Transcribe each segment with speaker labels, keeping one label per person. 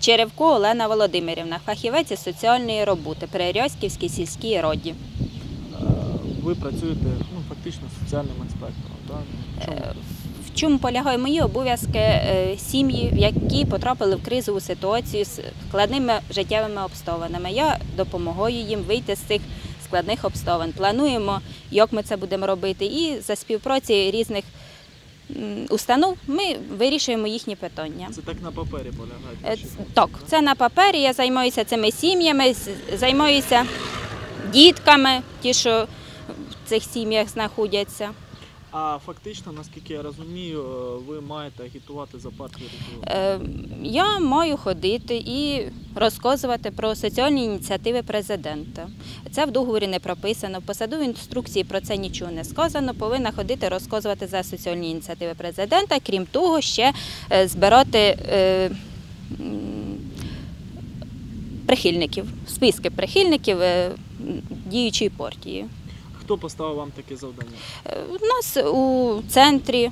Speaker 1: Черевко Олена Володимирівна, фахівець із соціальної роботи при Рязьківській сільській раді.
Speaker 2: Е, Ви працюєте ну, фактично соціальним інспектором. Да? В чому?
Speaker 1: Е, В чому полягають мої обов'язки е, сім'ї, які потрапили в кризову ситуацію з складними життєвими обставинами. Я допомагаю їм вийти з цих складних обставин. Плануємо, як ми це будемо робити, і за співпраці різних установ ми вирішуємо їхні питання.
Speaker 2: Це так на папері
Speaker 1: Е,
Speaker 2: полягає.
Speaker 1: Так, це на папері. Я займаюся цими сім'ями, займаюся дітками, ті, що в цих сім'ях знаходяться.
Speaker 2: А фактично, наскільки я розумію, е, ви маєте агітувати за партію регіону.
Speaker 1: Е, Я маю ходити і розказувати про соціальні ініціативи президента. Це в договорі не прописано. В посадовій інструкції про це нічого не сказано. Повинна ходити розказувати за соціальні ініціативи президента. Крім того, ще е, збирати прихильників, списки прихильників діючої партії.
Speaker 2: Хто поставив вам таке завдання?
Speaker 1: Е, У нас у центрі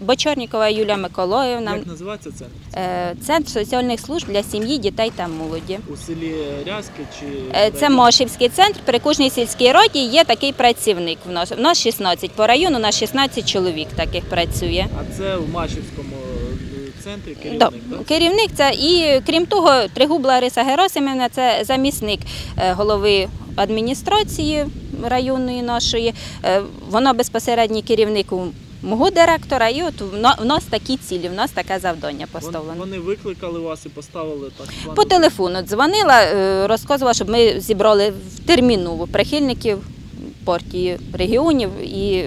Speaker 1: Бочорнікова Юлія Миколаївна.
Speaker 2: Як називається центр?
Speaker 1: Е, Центр соціальних служб для сім'ї, дітей та молоді.
Speaker 2: У селі Рязки чи
Speaker 1: Е, Це? Мошівський центр. При кожній сільській раді є такий працівник. В нас, в нас 16 по району, у нас 16 чоловік таких працює.
Speaker 2: А це в Машівському е, центрі керівник, так?
Speaker 1: Керівник це і крім того, Тригубла Лариса Герасимівна це замісник е, голови адміністрації районної нашої. Е, Вона безпосередній керівник у мого директора. І от в нас такі цілі, в нас таке завдання поставлено.
Speaker 2: Вони викликали вас і поставили так план.
Speaker 1: По телефону дзвонила, е, розказувала, щоб ми зібрали в терміново прихильників партії регіонів і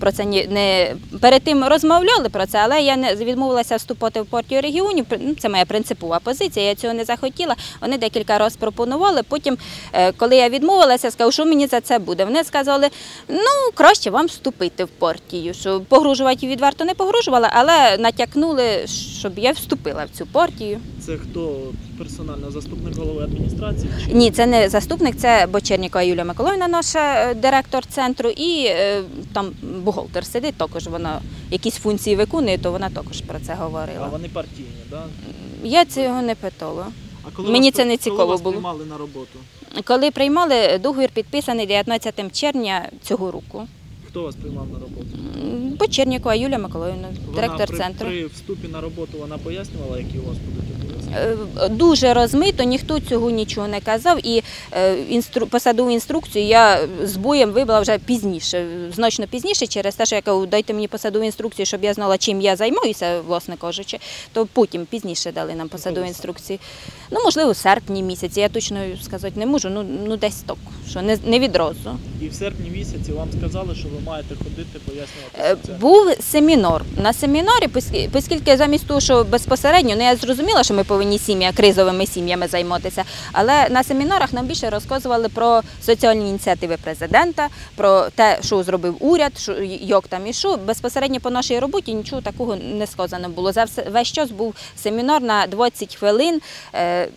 Speaker 1: про це не перед тим розмовляли про це, але я не відмовилася вступати в партію регіонів. Ну, Це моя принципова позиція. Я цього не захотіла. Вони декілька разів пропонували. Потім, е, коли я відмовилася, сказав, що мені за це буде. Вони сказали, ну краще вам вступити в партію. Що погрожувати відверто не погрожувала, але натякнули, щоб я вступила в цю партію.
Speaker 2: Це хто персонально заступник голови адміністрації? Чи
Speaker 1: Ні, це не заступник, це Бочернікова Юлія Миколаївна, наша е, директор центру, і е, там бухгалтер сидить, також вона якісь функції виконує, то вона також про це говорила.
Speaker 2: а вони партійні, да?
Speaker 1: Я цього не питала.
Speaker 2: А коли
Speaker 1: Мені
Speaker 2: вас,
Speaker 1: це не
Speaker 2: коли вас
Speaker 1: було.
Speaker 2: приймали на роботу?
Speaker 1: Коли приймали, договір підписаний 19 червня цього року.
Speaker 2: Хто вас приймав на роботу?
Speaker 1: Бочернікова Юлія Миколаївна, директор
Speaker 2: при,
Speaker 1: центру.
Speaker 2: при вступі на роботу вона пояснювала, які у вас будуть
Speaker 1: Дуже розмито, ніхто цього нічого не казав. І е, інстру... посадову інструкцію я з боєм вибрала вже пізніше, значно пізніше, через те, що я кажу, дайте мені посадову інструкцію, щоб я знала, чим я займаюся, власне кажучи, то потім пізніше дали нам посадові інструкції. Ну, можливо, в серпні місяці, я точно сказати не можу, ну, ну десь так, що не, не відразу.
Speaker 2: І в серпні місяці вам сказали, що ви маєте ходити пояснювати
Speaker 1: Е. Був семінар. На семінарі, оскільки замість того, що безпосередньо, ну я зрозуміла, що ми повинні сім'я, кризовими сім'ями займатися, але на семінарах нам більше розказували про соціальні ініціативи президента, про те, що зробив уряд, що, як там і що. Безпосередньо по нашій роботі нічого такого не сказано було. За весь час був семінар на 20 хвилин. Е,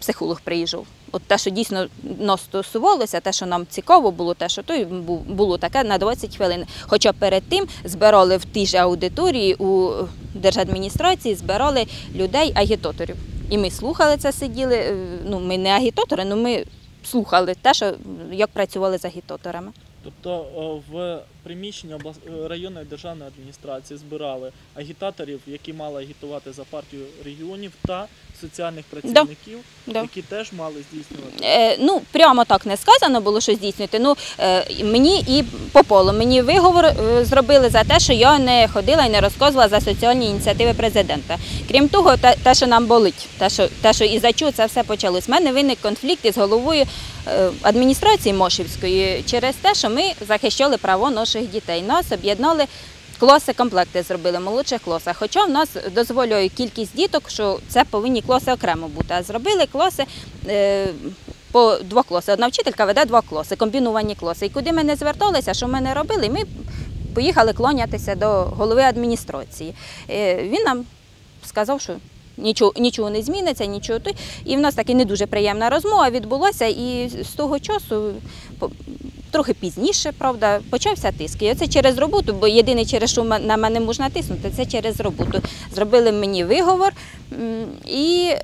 Speaker 1: Психолог приїжджав. От те, що дійсно нас стосувалося, те, що нам цікаво було, те, що то було таке на 20 хвилин. Хоча перед тим збирали в тій же аудиторії у держадміністрації, збирали людей агітаторів. І ми слухали це, сиділи. е, Ну, ми не агітатори, але ми слухали те, що як працювали з агітаторами.
Speaker 2: Тобто в приміщенні облас- е, районної державної адміністрації збирали агітаторів, які мали агітувати за партію регіонів та соціальних працівників,
Speaker 1: Да.
Speaker 2: які теж мали здійснювати.
Speaker 1: Е, ну, прямо так не сказано було, що здійснювати. Ну, е, мені і по полу. Мені виговор е, зробили за те, що я не ходила і не розказувала за соціальні ініціативи президента. Крім того, те, те що нам болить, те, що, те, що із-за чого це все почалось. У мене виник конфлікт із головою е, адміністрації Мошівської через те, що ми захищали право наших дітей. Нас об'єднали. Класи комплекти зробили в молодших класах. Хоча в нас дозволяє кількість діток, що це повинні класи окремо бути. А зробили класи е, по два класи. Одна вчителька веде два класи, комбіновані класи. І куди ми не зверталися, що ми не робили, ми поїхали клонятися до голови адміністрації. Е, Він нам сказав, що нічого, нічого не зміниться, нічого. І в нас таки не дуже приємна розмова відбулася, і з того часу. Трохи пізніше, правда, почався тиск. І оце через роботу, бо єдине, через що на мене можна тиснути, це через роботу. Зробили мені виговор, І е,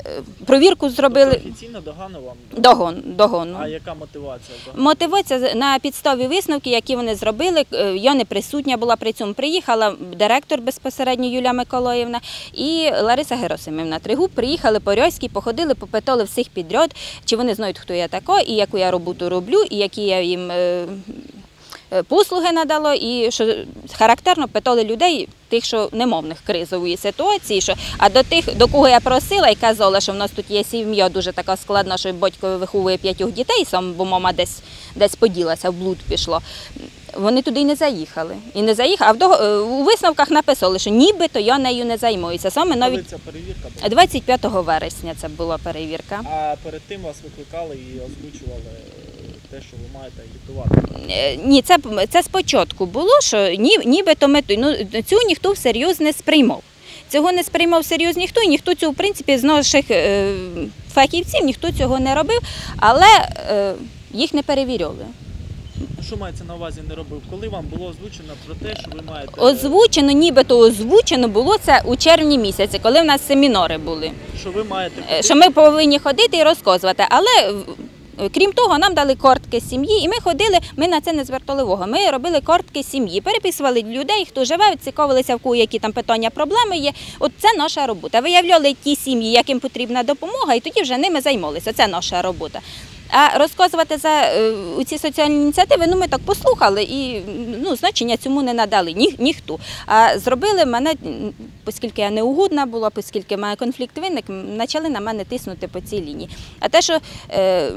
Speaker 1: провірку зробили
Speaker 2: Тобто офіційно догану вам.
Speaker 1: догон, догону.
Speaker 2: А яка мотивація?
Speaker 1: Мотивація на підставі висновків, які вони зробили. е, Я не присутня була при цьому. Приїхала директор безпосередньо Юлія Миколаївна і Лариса Герасимівна. Тригуб приїхали по Рьоській, походили, попитали всіх підряд, чи вони знають, хто я така, і яку я роботу роблю, і які я їм. Е, Послуги надало, і що характерно питали людей, тих, що немовних кризової ситуації, що а до тих, до кого я просила і казала, що в нас тут є сім'я дуже така складна, що батько виховує п'ятьох дітей, сам, бо мама десь десь поділася, в блуд пішло. Вони туди й не заїхали. І не заїхали, а в е, у висновках написали, що нібито я нею не займаюся. Саме навіть
Speaker 2: ця перевірка була?
Speaker 1: 25 вересня це була перевірка.
Speaker 2: А перед тим вас викликали і озвучували те, що ви маєте агітувати.
Speaker 1: Е, Ні, це, це спочатку було, що ні, нібито ми ну, цю ніхто всерйоз не сприймав. Цього не сприймав всерйоз ніхто, і ніхто цього, в принципі, з наших е, фахівців ніхто цього не робив, але е, їх не перевіряли.
Speaker 2: Що мається на увазі не робив? Коли вам було озвучено про те, що ви маєте
Speaker 1: Озвучено, нібито озвучено було це у червні місяці, коли в нас семінари були.
Speaker 2: що ви маєте
Speaker 1: Е, Що ми повинні ходити і розказувати. Але е, крім того, нам дали картки сім'ї, і ми ходили, ми на це не звертали увагу. Ми робили картки сім'ї, переписували людей, хто живе, цікавилися, в кого які там питання, проблеми є. От це наша робота. Виявляли ті сім'ї, яким потрібна допомога, і тоді вже ними займалися. Це наша робота. А розказувати за е, ці соціальні ініціативи, ну ми так послухали і ну, значення цьому не надали ні, ніхто. А зробили мене, оскільки я неугодна була, оскільки має конфлікт виник, почали на мене тиснути по цій лінії. А те, що е,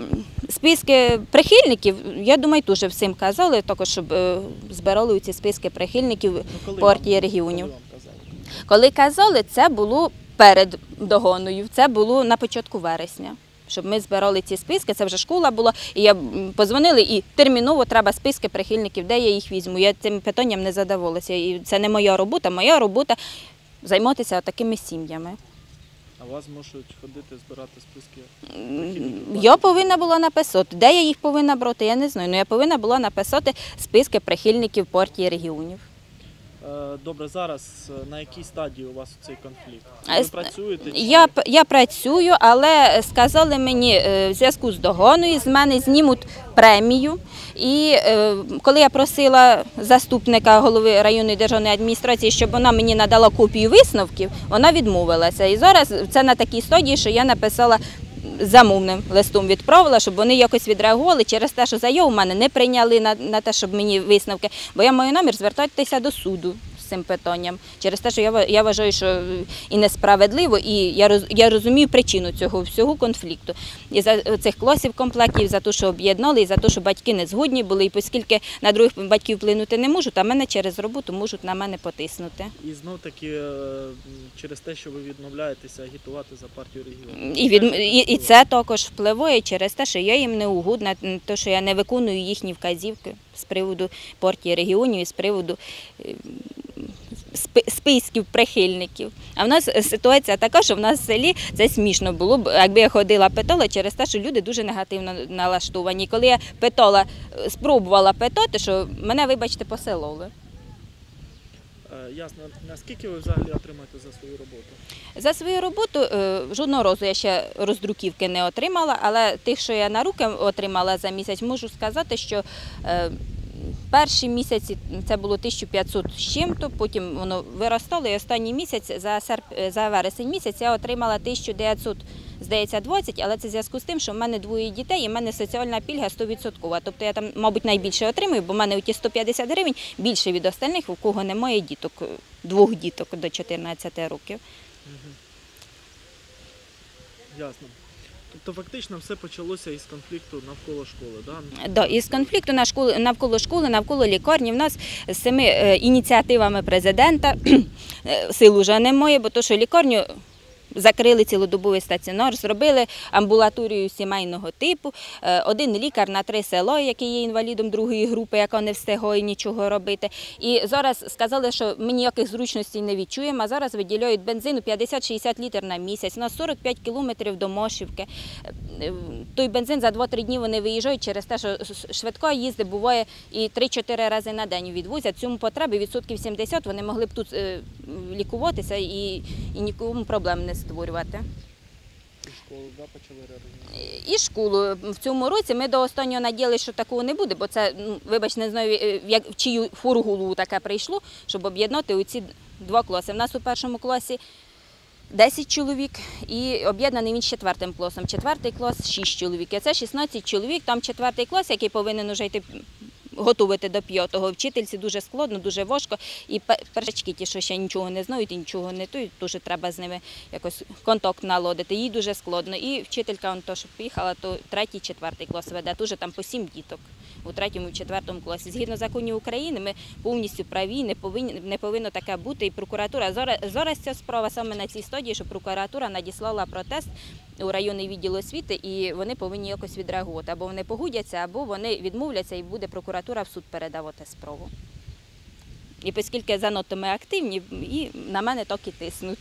Speaker 1: списки прихильників, я думаю, теж всім казали, також щоб е, збирали ці списки прихильників
Speaker 2: Ну,
Speaker 1: партії регіонів.
Speaker 2: Коли казали?
Speaker 1: Коли казали, це було перед догоною, це було на початку вересня. Щоб ми збирали ці списки, це вже школа була, і я м, позвонили, і терміново треба списки прихильників, де я їх візьму. Я цим питанням не задавалася. І це не моя робота. Моя робота займатися такими сім'ями.
Speaker 2: А вас можуть ходити збирати списки.
Speaker 1: М, Я повинна була написати. Де я їх повинна брати, я не знаю. Ну я повинна була написати списки прихильників партії регіонів.
Speaker 2: Е, Добре, зараз е, на якій стадії у вас цей конфлікт? Ви працюєте? чи-
Speaker 1: Я, я працюю, але сказали мені е, в зв'язку з догоною, з мене знімуть премію. І е, коли я просила заступника голови районної державної адміністрації, щоб вона мені надала копію висновків, вона відмовилася. І зараз це на такій стадії, що я написала. Замовним листом відправила, щоб вони якось відреагували через те, що заяву в мене не прийняли на, те, щоб мені висновки. Бо я маю намір звертатися до суду цим питанням. Через те, що я, я вважаю, що е, і несправедливо, і я, роз, я розумію причину цього всього конфлікту. І за цих класів комплектів, за те, що об'єднали, і за те, що батьки не згодні були, і оскільки на других батьків вплинути не можуть, а мене через роботу можуть на мене потиснути.
Speaker 2: І знов таки е, через те, що ви відмовляєтеся агітувати за партію регіонів.
Speaker 1: І, від, і, і це також впливає через те, що я їм не угодна, те, що я не виконую їхні вказівки з приводу партії регіонів і з приводу е, списків прихильників. А в нас ситуація така, що в нас в селі це смішно було б, якби я ходила питала через те, що люди дуже негативно налаштовані. Коли я питала, е, спробувала питати, що мене, вибачте, поселили.
Speaker 2: Е, Ясно. Наскільки ви взагалі отримаєте за свою роботу?
Speaker 1: За свою роботу е, жодного разу я ще роздруківки не отримала, але тих, що я на руки отримала за місяць, можу сказати, що е, перші місяці це було 1500 з чим-то, потім воно виростало, і останній місяць за серп... за вересень місяць я отримала 1900, здається, 20, але це в зв'язку з тим, що в мене двоє дітей і в мене соціальна пільга 100%. Тобто я там, мабуть, найбільше отримую, бо в мене ті 150 гривень більше від остальних, у кого немає діток, е, двох діток до 14 років.
Speaker 2: Ясно. Тобто фактично все почалося із конфлікту навколо школи, да?
Speaker 1: Да, із конфлікту навколо школи, навколо лікарні. В нас з цими е, ініціативами президента е, сил уже немає, бо то, що лікарню закрили цілодобовий стаціонар, зробили амбулаторію сімейного типу. Е, Один лікар на три село, який є інвалідом другої групи, яка не встигає нічого робити. І зараз сказали, що ми ніяких зручностей не відчуємо, а зараз виділяють бензину 50-60 літрів на місяць. У нас 45 кілометрів до Мошівки. Е, Той бензин за 2-3 дні вони виїжджають через те, що швидка їзди буває і 3-4 рази на день відвозять. Цьому потреби відсотків 70 вони могли б тут е, лікуватися і, і нікому проблем не створювати.
Speaker 2: І школу да, почали реорганізувати.
Speaker 1: І школу в цьому році ми до останнього надіялися, що такого не буде, бо це, ну, вибач, не знаю, е, як в чию фургулу таке прийшло, щоб об'єднати оці два класи. У нас у першому класі 10 чоловік і об'єднаний він з четвертим класом. Четвертий клас 6 чоловік. І це 16 чоловік, там четвертий клас, який повинен уже йти готувати до п'ятого. Вчительці дуже складно, дуже важко. І першачки ті, що ще нічого не знають і нічого не то, дуже треба з ними якось контакт наладити. Їй дуже складно. І вчителька, он то, що поїхала, то третій, четвертий клас веде. Дуже там по сім діток у третьому четвертому класі. Згідно законів України, ми повністю праві, не повинні не повинно таке бути. І прокуратура зараз, зараз ця справа саме на цій стадії, що прокуратура надіслала протест у районний відділ освіти, і вони повинні якось відреагувати. Або вони погодяться, або вони відмовляться, і буде прокуратура в суд передавати справу. І оскільки занадто ми активні, і на мене так і тиснуть.